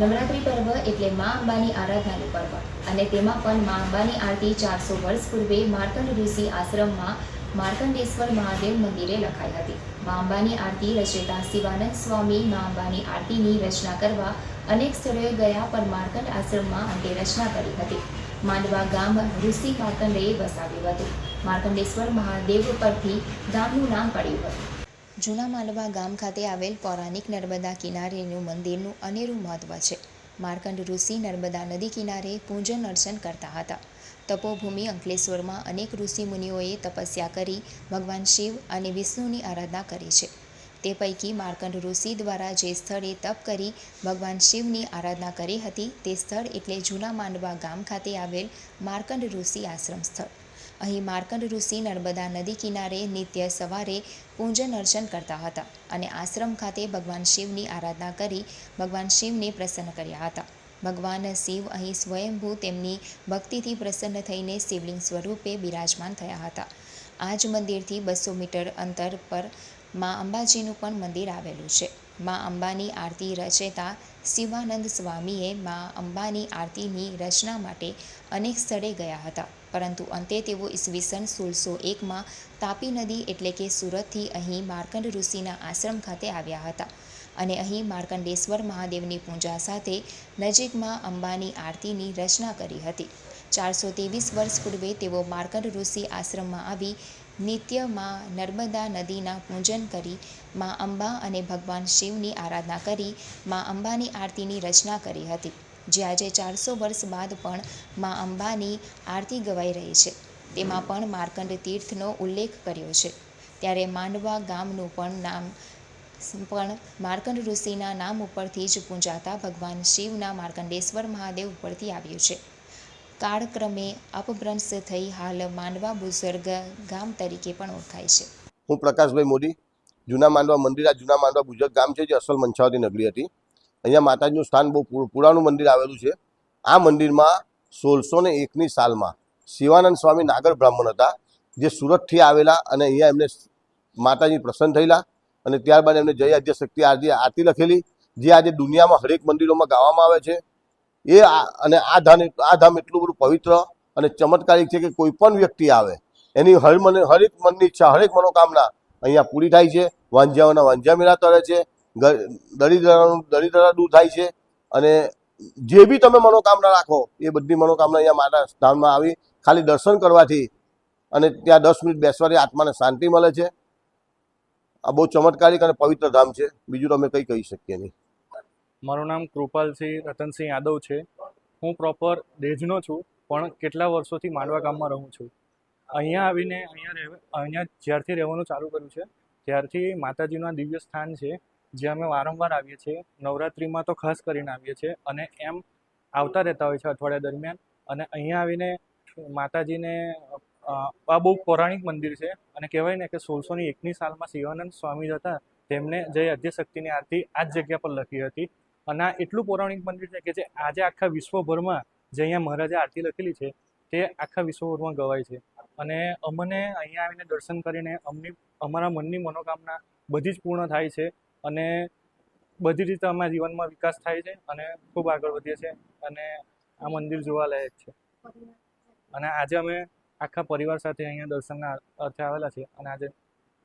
નવરાત્રિ પર્વ એટલે મા અંબાની આરાધનાનું પર્વ. અને તેમાં પણ મા અંબાની આરતી ચારસો વર્ષ પૂર્વે માર્કંડ ઋષિ આશ્રમમાં માર્કંડેશ્વર મહાદેવ મંદિરે લખાઈ હતી. મા અંબાની આરતી રચયિતા શિવાનંદ સ્વામી મા અંબાની આરતીની રચના કરવા અનેક સ્થળોએ ગયા પણ માર્કંડ આશ્રમમાં અંતે રચના કરી હતી. માંડવા ગામ ઋષિ માર્કંડેએ વસાવ્યું હતું. માર્કંડેશ્વર મહાદેવ પરથી ગામનું નામ પડ્યું હતું. જૂના માંડવા ગામ ખાતે આવેલ પૌરાણિક નર્મદા કિનારેનું મંદિરનું અનેરું મહત્વ છે. માર્કંડ ઋષિ નર્મદા નદી કિનારે પૂજન અર્ચન કરતા હતા. તપોભૂમિ અંકલેશ્વરમાં અનેક ઋષિ મુનિઓએ તપસ્યા કરી ભગવાન શિવ અને વિષ્ણુની આરાધના કરી છે. તે પૈકી માર્કંડ ઋષિ દ્વારા જે સ્થળે તપ કરી ભગવાન શિવની આરાધના કરી હતી તે સ્થળ એટલે જૂના માંડવા ગામ ખાતે આવેલ માર્કંડ ઋષિ આશ્રમ સ્થળ. અહીં માર્કંડ ઋષિ નર્મદા નદી કિનારે નિત્ય સવારે પૂજન અર્ચન કરતા હતા અને આશ્રમ ખાતે ભગવાન શિવની આરાધના કરી ભગવાન શિવને પ્રસન્ન કર્યા હતા. ભગવાન શિવ અહીં સ્વયંભૂ તેમની ભક્તિથી પ્રસન્ન થઈને શિવલિંગ સ્વરૂપે બિરાજમાન થયા હતા. આ જ મંદિરથી બસો મીટર અંતર પર મા અંબાજીનું પણ મંદિર આવેલું છે. મા અંબાની આરતી રચેતા શિવાનંદ સ્વામીએ મા અંબાની આરતીની રચના માટે અનેક સ્થળે ગયા હતા. પરંતુ અંતે તેઓ ઈસવીસન સોળસો એકમાં તાપી નદી એટલે કે સુરતથી અહીં માર્કંડ ઋષિના આશ્રમ ખાતે આવ્યા હતા. અને અહીં માર્કંડેશ્વર મહાદેવની પૂજા સાથે નજીકમાં અંબાની આરતીની રચના કરી હતી. ચારસો ત્રેવીસ વર્ષ પૂર્વે તેઓ માર્કંડ ઋષિ આશ્રમમાં આવી નિત્યમાં નર્મદા નદીના પૂજન કરી મા અંબા અને ભગવાન શિવની આરાધના કરી, મા અંબાની આરતીની રચના કરી હતી, જે આજે ચારસો વર્ષ બાદ પણ મા અંબાની આરતી ગવાઈ રહી છે. તેમાં પણ માર્કંડ તીર્થનો ઉલ્લેખ કર્યો છે. ત્યારે માંડવા ગામનું પણ નામ પણ માર્કંડ ઋષિના નામ ઉપરથી જ પૂંજાતા ભગવાન શિવના માર્કંડેશ્વર મહાદેવ ઉપરથી આવ્યું છે. કાળક્રમે અપભ્રંશ થઈ હાલ માંડવા બુઝર્ગ ગામ તરીકે પણ ઓળખાય છે. હું પ્રકાશભાઈ મોદી, જૂના માંડવા મંદિર આ જૂના માંડવા બુઝર્ગ ગામ છે, જે અસલ મંછાવતી નગરી હતી. અહીંયા માતાજીનું સ્થાન બહુ પુરાણું મંદિર આવેલું છે. આ મંદિરમાં સોળસો ને એકની સાલમાં શિવાનંદ સ્વામી નાગર બ્રાહ્મણ હતા, જે સુરતથી આવેલા અને અહીંયા એમને માતાજી પ્રસન્ન થયેલા અને ત્યારબાદ એમને જય આદ્યશક્તિ આરતી આરતી લખેલી, જે આજે દુનિયામાં હરેક મંદિરોમાં ગાવામાં આવે છે. એ અને આ ધામ આ ધામ એટલું બધું પવિત્ર અને ચમત્કારિક છે કે કોઈ પણ વ્યક્તિ આવે, એની હર મને, હરેક મનની ઈચ્છા, હરેક મનોકામના અહીંયા પૂરી થાય છે. વાંઝાઓના વાંઝા મેળા રહે છે. દરિદ્રાનું દરિદ્રા દૂર થાય છે. અને જે બી તમે મનોકામના રાખો, એ બધી મનોકામના અહીંયા માતા સ્થાનમાં આવી, ખાલી દર્શન કરવાથી અને ત્યાં દસ મિનિટ બેસવાથી આત્માને શાંતિ મળે છે. આ બહુ ચમત્કારિક અને પવિત્ર ધામ છે. બીજું તો અમે કંઈ કહી શકીએ નહીં. મારું નામ કૃપાલસિંહ રતનસિંહ યાદવ છે. હું પ્રોપર દેજનો છું, પણ કેટલા વર્ષોથી માંડવા ગામમાં રહું છું. અહીંયા આવીને અહીંયા રહેવા, અહીંયા જ્યારથી રહેવાનું ચાલુ કર્યું છે, ત્યારથી માતાજીનું આ દિવ્ય સ્થાન છે, જ્યાં અમે વારંવાર આવીએ છીએ. નવરાત્રિમાં તો ખાસ કરીને આવીએ છીએ અને એમ આવતા રહેતા હોય છે અઠવાડિયા દરમિયાન. અને અહીંયા આવીને માતાજીને આ બહુ પૌરાણિક મંદિર છે અને કહેવાય ને કે સોળસોની એકની સાલમાં શિવાનંદ સ્વામી હતા તેમણે જય આદ્યશક્તિની આરતી આ જ જગ્યા પર લખી હતી. અને આ એટલું પૌરાણિક મંદિર છે કે જે આજે આખા વિશ્વભરમાં જે અહીંયા મહારાજે આરતી લખેલી છે, તે આખા વિશ્વભરમાં ગવાય છે. અને અમને અહીંયા આવીને દર્શન કરીને અમની, અમારા મનની મનોકામના બધી જ પૂર્ણ થાય છે અને બધી રીતે અમારા જીવનમાં વિકાસ થાય છે અને ખૂબ આગળ વધીએ છે અને આ મંદિર જોવા લાયક છે. અને આજે અમે આખા પરિવાર સાથે અહીંયા દર્શનના અર્થે આવેલા છીએ અને આજે